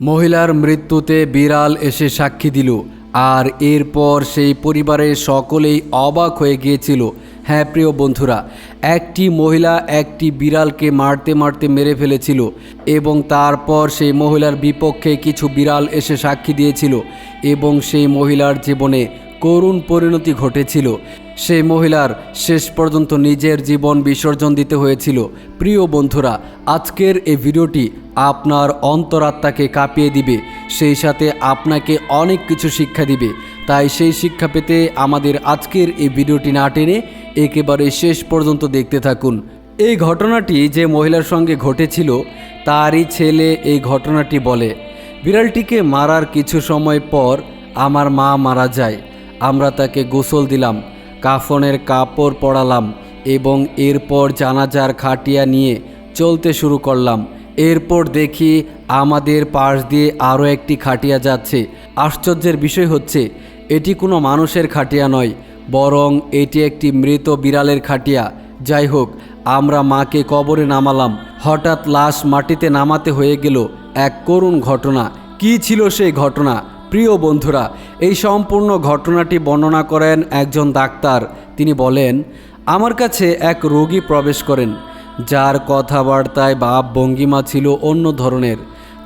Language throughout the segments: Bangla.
মহিলার মৃত্যুতে বিড়াল এসে সাক্ষী দিল, আর এরপর সেই পরিবারের সকলেই অবাক হয়ে গিয়েছিল। হ্যাঁ প্রিয় বন্ধুরা, একটি মহিলা একটি বিড়ালকে মারতে মারতে মেরে ফেলেছিল, এবং তারপর সেই মহিলার বিপক্ষে কিছু বিড়াল এসে সাক্ষী দিয়েছিল, এবং সেই মহিলার জীবনে করুণ পরিণতি ঘটেছিল। সেই মহিলার শেষ পর্যন্ত নিজের জীবন বিসর্জন দিতে হয়েছিল। প্রিয় বন্ধুরা, আজকের এই ভিডিওটি আপনার অন্তরাত্মাকে কাঁপিয়ে দিবে, সেই সাথে আপনাকে অনেক কিছু শিক্ষা দিবে। তাই সেই শিক্ষা পেতে আমাদের আজকের এই ভিডিওটি না টেনে একেবারে শেষ পর্যন্ত দেখতে থাকুন। এই ঘটনাটি যে মহিলার সঙ্গে ঘটেছিল, তারই ছেলে এই ঘটনাটি বলে, বিড়ালটিকে মারার কিছু সময় পর আমার মা মারা যায়। আমরা তাকে গোসল দিলাম। কাফনের কাপড় পরালাম এবং এরপর জানাজার খাটিয়া নিয়ে চলতে শুরু করলাম। এরপর দেখি আমাদের পাশ দিয়ে আরও একটি খাটিয়া যাচ্ছে। আশ্চর্যের বিষয় হচ্ছে, এটি কোনো মানুষের খাটিয়া নয়, বরং এটি একটি মৃত বিড়ালের খাটিয়া। যাই হোক, আমরা মাকে কবরে নামালাম। হঠাৎ লাশ মাটিতে নামাতে হয়ে গেল এক করুণ ঘটনা। কী ছিল সেই ঘটনা? প্রিয় বন্ধুরা, এই সম্পূর্ণ ঘটনাটি বর্ণনা করেন একজন ডাক্তার। তিনি বলেন, আমার কাছে এক রোগী প্রবেশ করেন, যার কথাবার্তায় ভাব ভঙ্গিমা ছিল অন্য ধরনের।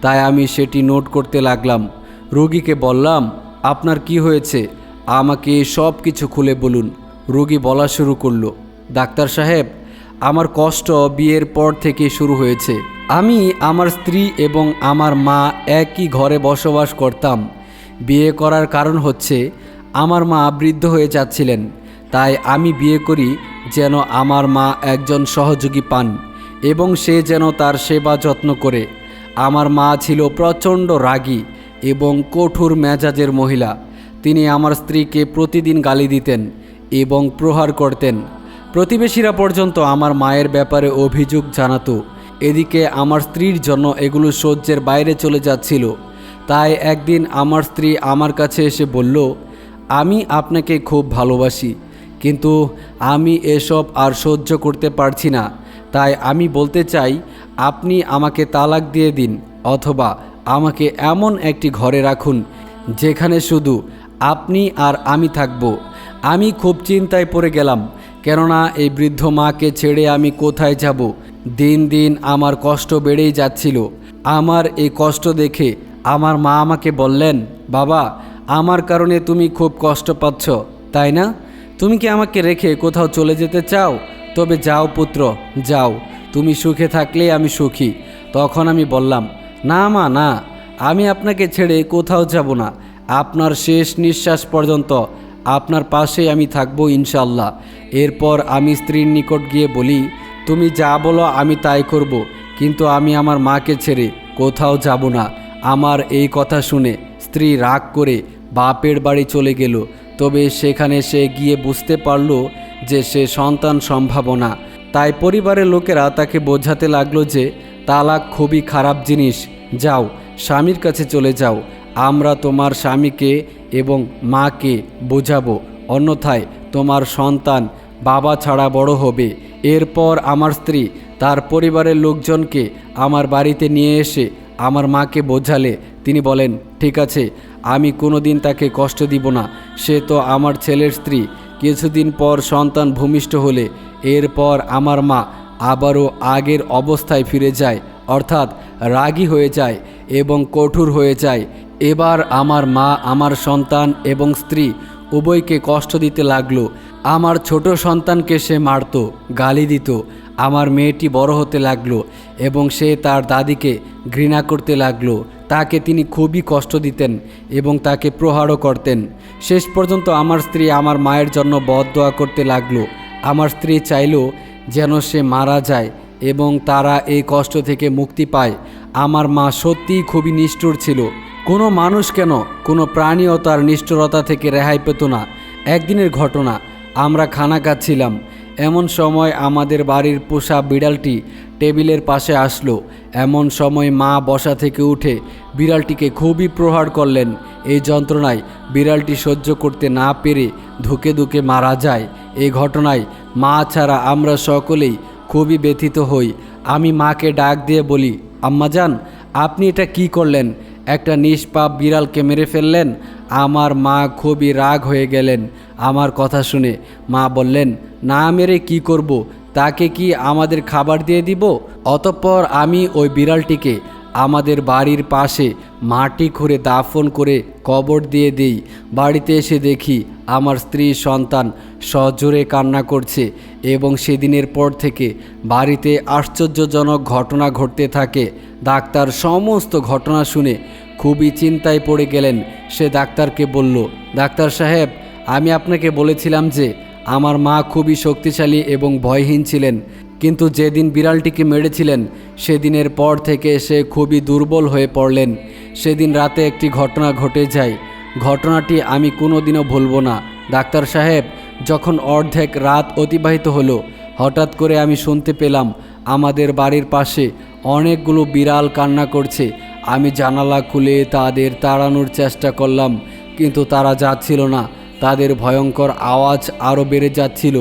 তাই আমি সেটি নোট করতে লাগলাম। রোগীকে বললাম, আপনার কি হয়েছে? আমাকে সব কিছু খুলে বলুন। রোগী বলা শুরু করল, ডাক্তার সাহেব, আমার কষ্ট বিয়ের পর থেকে শুরু হয়েছে। আমি আমার স্ত্রী এবং আমার মা একই ঘরে বসবাস করতাম। বিয়ে করার কারণ হচ্ছে, আমার মা বৃদ্ধ হয়ে যাচ্ছিলেন। তাই আমি বিয়ে করি যেন আমার মা একজন সহযোগী পান এবং সে যেন তার সেবা যত্ন করে। আমার মা ছিল প্রচণ্ড রাগী এবং কঠোর মেজাজের মহিলা। তিনি আমার স্ত্রীকে প্রতিদিন গালি দিতেন এবং প্রহার করতেন। প্রতিবেশীরা পর্যন্ত আমার মায়ের ব্যাপারে অভিযোগ জানাতো। এদিকে আমার স্ত্রীর জন্য এগুলো সহ্যের বাইরে চলে যাচ্ছিল। তাই একদিন আমার স্ত্রী আমার কাছে এসে বলল, আমি আপনাকে খুব ভালোবাসি, কিন্তু আমি এসব আর সহ্য করতে পারছি না। তাই আমি বলতে চাই, আপনি আমাকে তালাক দিয়ে দিন, অথবা আমাকে এমন একটি ঘরে রাখুন, যেখানে শুধু আপনি আর আমি থাকব। আমি খুব চিন্তায় পড়ে গেলাম, কেননা এই বৃদ্ধ মাকে ছেড়ে আমি কোথায় যাব? দিন দিন আমার কষ্ট বেড়েই যাচ্ছিল। আমার এই কষ্ট দেখে আমার মা আমাকে বললেন, বাবা, আমার কারণে তুমি খুব কষ্ট পাচ্ছ, তাই না? তুমি কি আমাকে রেখে কোথাও চলে যেতে চাও? তবে যাও পুত্র, যাও। তুমি সুখে থাকলেই আমি সুখী। তখন আমি বললাম, না মা, না। আমি আপনাকে ছেড়ে কোথাও যাব না। আপনার শেষ নিঃশ্বাস পর্যন্ত আপনার পাশেই আমি থাকব ইনশাল্লাহ এরপর আমি স্ত্রীর নিকট গিয়ে বলি, তুমি যা বলো আমি তাই করব, কিন্তু আমি আমার মাকে ছেড়ে কোথাও যাব না। আমার এই কথা শুনে স্ত্রী রাগ করে বাপের বাড়ি চলে গেল। তবে সেখানে সে গিয়ে বুঝতে পারল যে সে সন্তান সম্ভাবনা। তাই পরিবারের লোকেরা তাকে বোঝাতে লাগল যে তালাক খুবই খারাপ জিনিস। যাও, স্বামীর কাছে চলে যাও। আমরা তোমার স্বামীকে এবং মাকে বোঝাবো। অন্যথায় তোমার সন্তান বাবা ছাড়া বড় হবে। এরপর আমার স্ত্রী তার পরিবারের লোকজনকে আমার বাড়িতে নিয়ে এসে আমার মাকে বোঝালে তিনি বলেন, ঠিক আছে, আমি কোনো দিন তাকে কষ্ট দিব না। সে তো আমার ছেলের স্ত্রী। কিছুদিন পর সন্তান ভূমিষ্ঠ হলে, এরপর আমার মা আবারও আগের অবস্থায় ফিরে যায়, অর্থাৎ রাগী হয়ে যায় এবং কঠোর হয়ে যায়। এবার আমার মা আমার সন্তান এবং স্ত্রী উভয়কে কষ্ট দিতে লাগল। আমার ছোট সন্তানকে সে মারত, গালি দিত, আমার মেয়েটি বড় হতে লাগল এবং সে তার দাদিকে ঘৃণা করতে লাগল। তাকে তিনি খুবই কষ্ট দিতেন এবং তাকে প্রহারও করতেন। শেষ পর্যন্ত আমার স্ত্রী আমার মায়ের জন্য বদদোয়া করতে লাগল। আমার স্ত্রী চাইল যেন সে মারা যায় এবং তারা এই কষ্ট থেকে মুক্তি পায়। আমার মা সত্যিই খুবই নিষ্ঠুর ছিল। কোনো মানুষ কেন কোনো প্রাণীও তার নিষ্ঠুরতা থেকে রেহাই পেত না। একদিনের ঘটনা আমরা খানা খাচ্ছিলাম এমন সময় আমাদের বাড়ির পোষা বিড়ালটি টেবিলের পাশে আসলো। এমন সময় মা বসা থেকে উঠে বিড়ালটিকে খুবই প্রহার করলেন। এই যন্ত্রণায় বিড়ালটি সহ্য করতে না পেরে ধুকে ধুকে মারা যায়। এই ঘটনায় মা ছাড়া আমরা সকলেই খুবই ব্যথিত হই। আমি মাকে ডাক দিয়ে বলি, আম্মাজান, আপনি এটা কি করলেন? একটা নিষ্পাপ বিড়ালকে মেরে ফেললেন। আমার মা খুবই রাগ হয়ে গেলেন। আমার কথা শুনে মা বললেন, না মেরে কি করব? তাকে কি আমাদের খাবার দিয়ে দিব? অতঃপর আমি ওই বিড়ালটিকে আমাদের বাড়ির পাশে মাটি খুঁড়ে দাফন করে কবর দিয়ে দেই। বাড়িতে এসে দেখি আমার স্ত্রী সন্তান সজোরে কান্না করছে এবং সেদিনের পর থেকে বাড়িতে আশ্চর্যজনক ঘটনা ঘটতে থাকে। ডাক্তার সমস্ত ঘটনা শুনে খুবই চিন্তায় পড়ে গেলেন। সে ডাক্তারকে বলল, ডাক্তার সাহেব, আমি আপনাকে বলেছিলাম যে, আমার মা খুবই শক্তিশালী এবং ভয়হীন ছিলেন। কিন্তু যেদিন বিড়ালটিকে মেরেছিলেন, সেদিনের পর থেকে সে খুবই দুর্বল হয়ে পড়লেন। সেদিন রাতে একটি ঘটনা ঘটে যায়। ঘটনাটি আমি কোনোদিনও ভুলব না। ডাক্তার সাহেব, যখন অর্ধেক রাত অতিবাহিত হলো, হঠাৎ করে আমি শুনতে পেলাম, আমাদের বাড়ির পাশে অনেকগুলো বিড়াল কান্না করছে। আমি জানালা খুলে তাদের তাড়ানোর চেষ্টা করলাম, কিন্তু তারা যাচ্ছিল না। তাদের ভয়ঙ্কর আওয়াজ আরও বেড়ে যাচ্ছিল।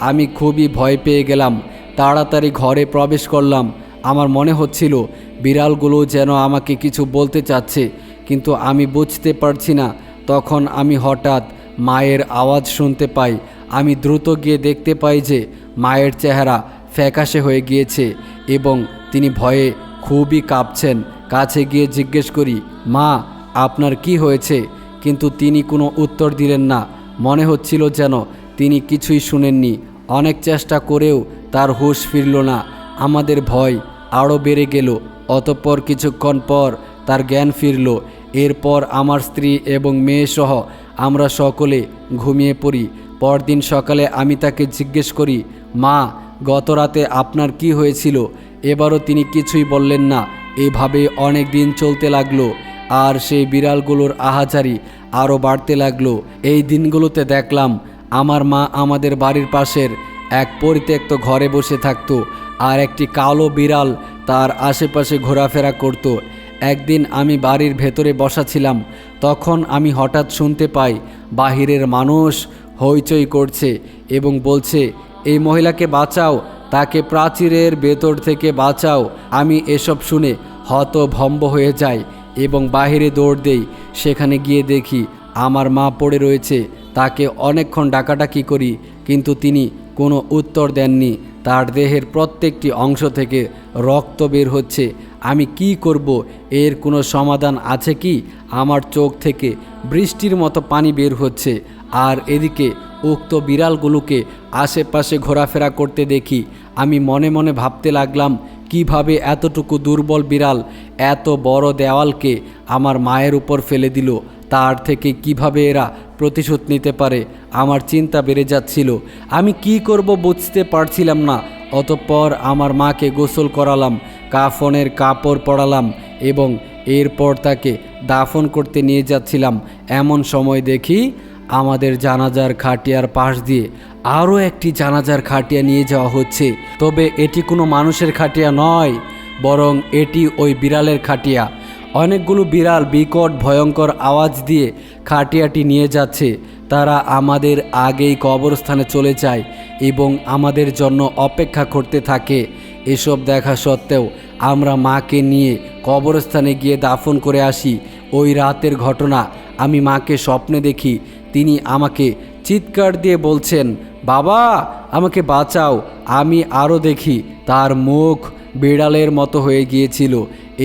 আমি খুবই ভয় পেয়ে গেলাম। তাড়াতাড়ি ঘরে প্রবেশ করলাম। আমার মনে হচ্ছিল, বিড়ালগুলো যেন আমাকে কিছু বলতে চাচ্ছে, কিন্তু আমি বুঝতে পারছি না। তখন আমি হঠাৎ মায়ের আওয়াজ শুনতে পাই। আমি দ্রুত গিয়ে দেখতে পাই যে মায়ের চেহারা ফ্যাকাশে হয়ে গিয়েছে এবং তিনি ভয়ে খুবই কাঁপছেন। কাছে গিয়ে জিজ্ঞেস করি, মা, আপনার কি হয়েছে? কিন্তু তিনি কোনো উত্তর দিলেন না। মনে হচ্ছিল যেন তিনি কিছুই শুনেননি। অনেক চেষ্টা করেও তার হুঁশ ফিরল না। আমাদের ভয় আরও বেড়ে গেল। অতঃপর কিছুক্ষণ পর তার জ্ঞান ফিরল। এরপর আমার স্ত্রী এবং মেয়ে সহ আমরা সকলে ঘুমিয়ে পড়ি। পরদিন সকালে আমি তাকে জিজ্ঞেস করি, মা, গত রাতে আপনার কি হয়েছিল? এবারও তিনি কিছুই বললেন না। এভাবে অনেক দিন চলতে লাগল আর সেই বিড়ালগুলোর আহাজারি আরও বাড়তে লাগল। এই দিনগুলোতে দেখলাম, আমার মা আমাদের বাড়ির পাশের এক পরিত্যক্ত ঘরে বসে থাকতো আর একটি কালো বিড়াল তার আশেপাশে ঘোরাফেরা করত। একদিন আমি বাড়ির ভেতরে বসা ছিলাম, তখন আমি হঠাৎ শুনতে পাই বাহিরের মানুষ হইচই করছে এবং বলছে, এই মহিলাকে বাঁচাও, তাকে প্রাচীরের ভেতর থেকে বাঁচাও, আমি এসব শুনে হতভম্ব হয়ে যাই এবং বাহিরে দৌড় দেই, সেখানে গিয়ে দেখি আমার মা পড়ে রয়েছে, তাকে অনেকক্ষণ ডাকাডাকি করি, কিন্তু তিনি কোনো উত্তর দেননি। তার দেহের প্রত্যেকটি অংশ থেকে রক্ত বের হচ্ছে। আমি কি করব? এর কোনো সমাধান আছে কি? আমার চোখ থেকে বৃষ্টির মতো পানি বের হচ্ছে। আর এদিকে উক্ত বিড়ালগুলোকে আশেপাশে ঘোরাফেরা করতে দেখি। আমি মনে মনে ভাবতে লাগলাম, কীভাবে এতটুকু দুর্বল বিড়াল এত বড় দেওয়ালকে আমার মায়ের উপর ফেলে দিল? তার থেকে কীভাবে এরা প্রতিশোধ নিতে পারে। আমার চিন্তা বেড়ে যাচ্ছিল। আমি কি করব বুঝতে পারছিলাম না। অতঃপর আমার মাকে গোসল করালাম, কাফনের কাপড় পরালাম এবং এরপর তাকে দাফন করতে নিয়ে যাচ্ছিলাম। এমন সময় দেখি আমাদের জানাজার খাটিয়ার পাশ দিয়ে আরও একটি জানাজার খাটিয়া নিয়ে যাওয়া হচ্ছে। তবে এটি কোনো মানুষের খাটিয়া নয়, বরং এটি ওই বিড়ালের খাটিয়া। অনেকগুলো বিড়াল বিকট, ভয়ঙ্কর আওয়াজ দিয়ে খাটিয়াটি নিয়ে যাচ্ছে। তারা আমাদের আগেই কবরস্থানে চলে যায় এবং আমাদের জন্য অপেক্ষা করতে থাকে। এসব দেখা সত্ত্বেও আমরা মাকে নিয়ে কবরস্থানে গিয়ে দাফন করে আসি। ওই রাতের ঘটনা আমি মাকে স্বপ্নে দেখি। তিনি আমাকে চিৎকার দিয়ে বলছেন, বাবা, আমাকে বাঁচাও, আমি আরও দেখি। তার মুখ বিড়ালের মতো হয়ে গিয়েছিল।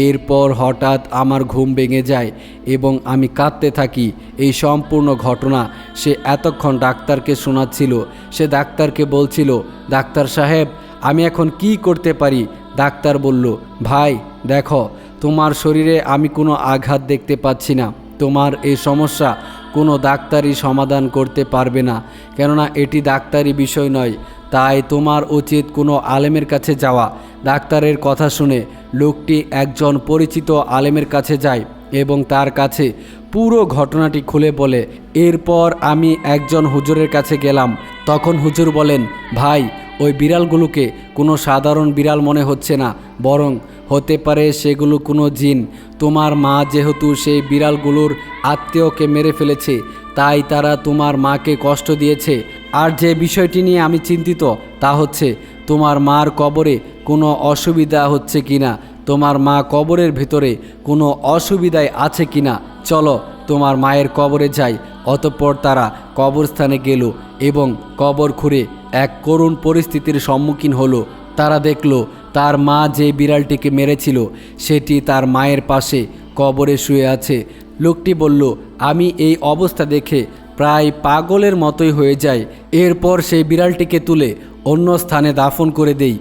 এরপর হঠাৎ আমার ঘুম ভেঙে যায় এবং আমি কাঁদতে থাকি। এই সম্পূর্ণ ঘটনা সে এতক্ষণ ডাক্তারকে শোনাচ্ছিল। সে ডাক্তারকে বলছিল, ডাক্তার সাহেব, আমি এখন কি করতে পারি? ডাক্তার বলল, ভাই, দেখো, তোমার শরীরে আমি কোনো আঘাত দেখতে পাচ্ছি না। তোমার এই সমস্যা কোনো ডাক্তারই সমাধান করতে পারবে না। কেননা এটি ডাক্তারি বিষয় নয়। তাই তোমার উচিত কোনো আলেমের কাছে যাওয়া। ডাক্তারের কথা শুনে লোকটি একজন পরিচিত আলেমের কাছে যায় এবং তার কাছে পুরো ঘটনাটি খুলে বলে, এরপর আমি একজন হুজুরের কাছে গেলাম। তখন হুজুর বলেন, ভাই, ওই বিড়ালগুলোকে কোনো সাধারণ বিড়াল মনে হচ্ছে না, বরং হতে পারে সেগুলো কোনো জিন। তোমার মা যেহেতু সেই বিড়ালগুলোর আত্মীয়কে মেরে ফেলেছে, তাই তারা তোমার মাকে কষ্ট দিয়েছে। আর যে বিষয়টি নিয়ে আমি চিন্তিত তা হচ্ছে, তোমার মার কবরে কোনো অসুবিধা হচ্ছে কি না তোমার মা কবরের ভিতরে কোনো অসুবিধায় আছে কিনা? চলো, তোমার মায়ের কবরে যাই। অতঃপর তারা কবরস্থানে গেল এবং কবর খুঁড়ে এক করুণ পরিস্থিতির সম্মুখীন হলো। তারা দেখল, তার মা যে বিড়ালটিকে মেরেছিল, সেটি তার মায়ের পাশে কবরে শুয়ে আছে। লোকটি বলল, আমি এই অবস্থা দেখে প্রায় পাগলের মতোই হয়ে যায়। এরপর সেই বিড়ালটিকে তুলে অন্য স্থানে দাফন করে দেই।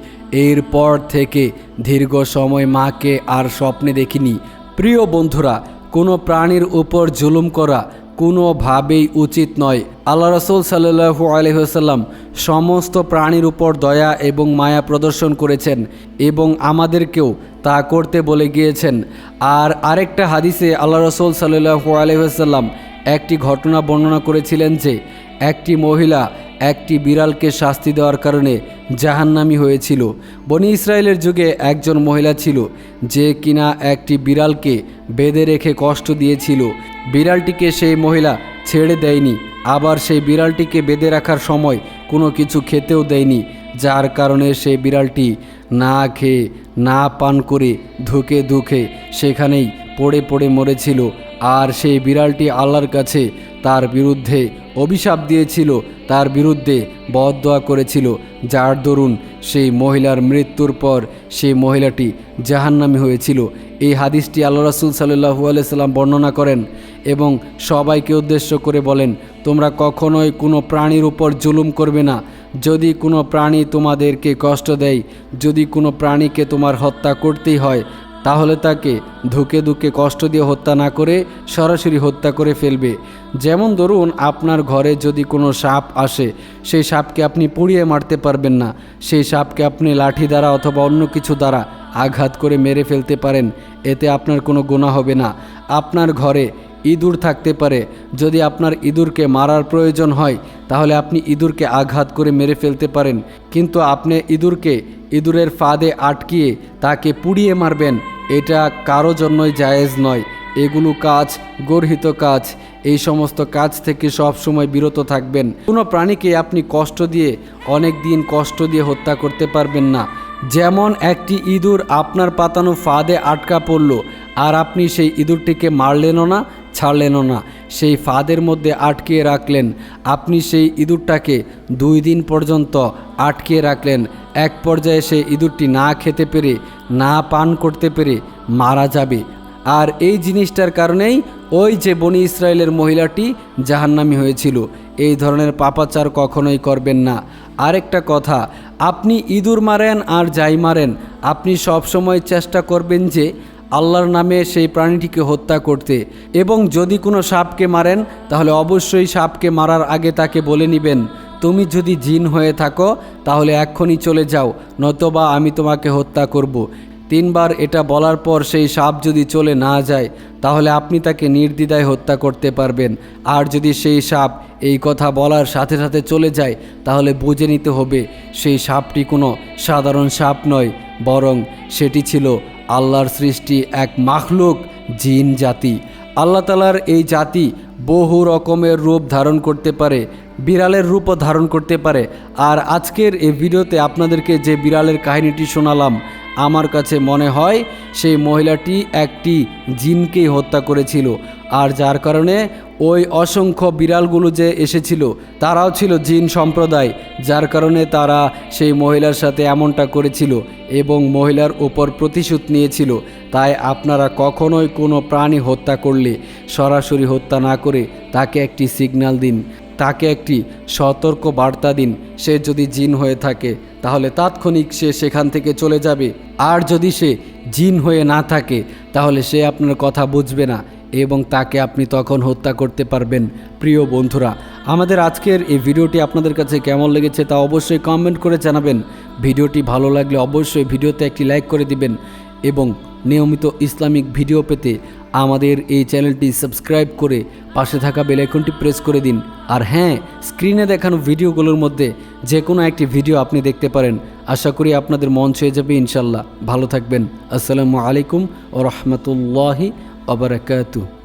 এরপর থেকে দীর্ঘ সময় মাকে আর স্বপ্নে দেখিনি। প্রিয় বন্ধুরা, কোনো প্রাণীর উপর জুলুম করা কোনোভাবেই উচিত নয়। আল্লাহ রসুল সাল্লু আলহিহাল্লাম সমস্ত প্রাণীর উপর দয়া এবং মায়া প্রদর্শন করেছেন এবং আমাদেরকেও তা করতে বলে গিয়েছেন। আর আরেকটা হাদিসে আল্লাহ রসুল সাল্লু আলহিহাল্লাম একটি ঘটনা বর্ণনা করেছিলেন যে, একটি মহিলা একটি বিড়ালকে শাস্তি দেওয়ার কারণে জাহান্নামি হয়েছিল। বনি ইসরায়েলের যুগে একজন মহিলা ছিল যে কিনা একটি বিড়ালকে বেঁধে রেখে কষ্ট দিয়েছিল। বিড়ালটিকে সেই মহিলা ছেড়ে দেয়নি। আবার সেই বিড়ালটিকে বেঁধে রাখার সময় কোনো কিছু খেতেও দেয়নি, যার কারণে সেই বিড়ালটি না খেয়ে, না পান করে ধুকে ধুকে সেখানেই পড়ে পড়ে মরেছিল। আর সেই বিড়ালটি আল্লাহর কাছে তার বিরুদ্ধে অভিশাপ দিয়েছিল, তার বিরুদ্ধে বদদোয়া করেছিল, যার দরুন সেই মহিলার মৃত্যুর পর সেই মহিলাটি জাহান্নামি হয়েছিল। এই হাদিসটি আল্লাহ রাসুল সাল্লু আলাইসাল্লাম বর্ণনা করেন এবং সবাইকে উদ্দেশ্য করে বলেন, তোমরা কখনোই কোনো প্রাণীর উপর জুলুম করবে না। যদি কোনো প্রাণী তোমাদেরকে কষ্ট দেয়, যদি কোনো প্রাণীকে তোমার হত্যা করতেই হয় তাহলে তাকে ধুকে ধুকে কষ্ট দিয়ে হত্যা না করে সরাসরি হত্যা করে ফেলবে। যেমন ধরুন, আপনার ঘরে যদি কোনো সাপ আসে, সেই সাপকে আপনি পুড়িয়ে মারতে পারবেন না। সেই সাপকে আপনি লাঠি দ্বারা অথবা অন্য কিছু দ্বারা আঘাত করে মেরে ফেলতে পারেন। এতে আপনার কোনো গোনা হবে না। আপনার ঘরে ইঁদুর থাকতে পারে। যদি আপনার ইঁদুরকে মারার প্রয়োজন হয় তাহলে আপনি ইঁদুরকে আঘাত করে মেরে ফেলতে পারেন। কিন্তু আপনি ইঁদুরকে ইঁদুরের ফাঁদে আটকিয়ে তাকে পুড়িয়ে মারবেন, এটা কারও জন্যই জায়েজ নয়। এগুলো কাজ, গর্হিত কাজ। এই সমস্ত কাজ থেকে সব সময় বিরত থাকবেন। কোনো প্রাণীকে আপনি কষ্ট দিয়ে, অনেক দিন কষ্ট দিয়ে হত্যা করতে পারবেন না। যেমন একটি ইঁদুর আপনার পাতানো ফাঁদে আটকা পড়ল, আর আপনি সেই ইঁদুরটিকে মারলেনও না ছাড়লেনও না। সেই ফাঁদের মধ্যে আটকিয়ে রাখলেন। আপনি সেই ইঁদুরটাকে দুই দিন পর্যন্ত আটকিয়ে রাখলেন। এক পর্যায়ে সেই ইঁদুরটি না খেতে পেরে, না পান করতে পেরে মারা যাবে। আর এই জিনিসটার কারণেই ওই যে বনি ইসরায়েলের মহিলাটি জাহান্নামি হয়েছিল। এই ধরনের পাপাচার কখনোই করবেন না। আরেকটা কথা, আপনি ইঁদুর মারেন আর যাই মারেন, আপনি সবসময় চেষ্টা করবেন যে আল্লাহর নামে সেই প্রাণীটিকে হত্যা করতে এবং যদি কোনো সাপকে মারেন, তাহলে অবশ্যই সাপকে মারার আগে তাকে বলে নেবেন, তুমি যদি জিন হয়ে থাকো, তাহলে এক্ষুনি চলে যাও নতবা আমি তোমাকে হত্যা করব। তিনবার এটা বলার পর সেই সাপ যদি চলে না যায়, তাহলে আপনি তাকে নির্দ্বিধায় হত্যা করতে পারবেন আর যদি সেই সাপ এই কথা বলার সাথে সাথে চলে যায়, তাহলে বুঝে নিতে হবে, সেই সাপটি কোনো সাধারণ সাপ নয়, বরং সেটি ছিল আল্লাহর সৃষ্টি এক মাখলুক, জিন, জাতি। আল্লাহ তালার এই জাতি বহু রকমের রূপ ধারণ করতে পারে, বিড়ালের রূপও ধারণ করতে পারে। আর আজকের এই ভিডিওতে আপনাদেরকে যে বিড়ালের কাহিনীটি শোনালাম, আমার কাছে মনে হয় সেই মহিলাটি একটি জিনকেই হত্যা করেছিল। আর যার কারণে ওই অসংখ্য বিড়ালগুলো যে এসেছিল, তারাও ছিল জিন সম্প্রদায়, যার কারণে তারা সেই মহিলার সাথে এমনটা করেছিল এবং মহিলার ওপর প্রতিশোধ নিয়েছিল। তাই আপনারা কখনোই কোনো প্রাণী হত্যা করলে, সরাসরি হত্যা না করে তাকে একটি সিগন্যাল দিন। তাকে একটি সতর্ক বার্তা দিন, সে যদি জিন হয়ে থাকে, তাহলে তাৎক্ষণিক সে সেখান থেকে চলে যাবে। আর যদি সে জিন হয়ে না থাকে, তাহলে সে আপনার কথা বুঝবে না। এবং তাকে আপনি তখন হত্যা করতে পারবেন। প্রিয় বন্ধুরা, আমাদের আজকের এই ভিডিওটি আপনাদের কাছে কেমন লেগেছে তা অবশ্যই কমেন্ট করে জানাবেন। ভিডিওটি ভালো লাগলে অবশ্যই ভিডিওতে একটি লাইক করে দিবেন এবং নিয়মিত ইসলামিক ভিডিও পেতে আমাদের এই চ্যানেলটি সাবস্ক্রাইব করে পাশে থাকা বেলাইকনটি প্রেস করে দিন। আর হ্যাঁ স্ক্রিনে দেখানো ভিডিওগুলোর মধ্যে যে কোনো একটি ভিডিও আপনি দেখতে পারেন। আশা করি আপনাদের মন ছুঁয়ে যাবে ইনশাল্লাহ ভালো থাকবেন। আসসালামু আলাইকুম ও রহমতুল্লাহি وبركاته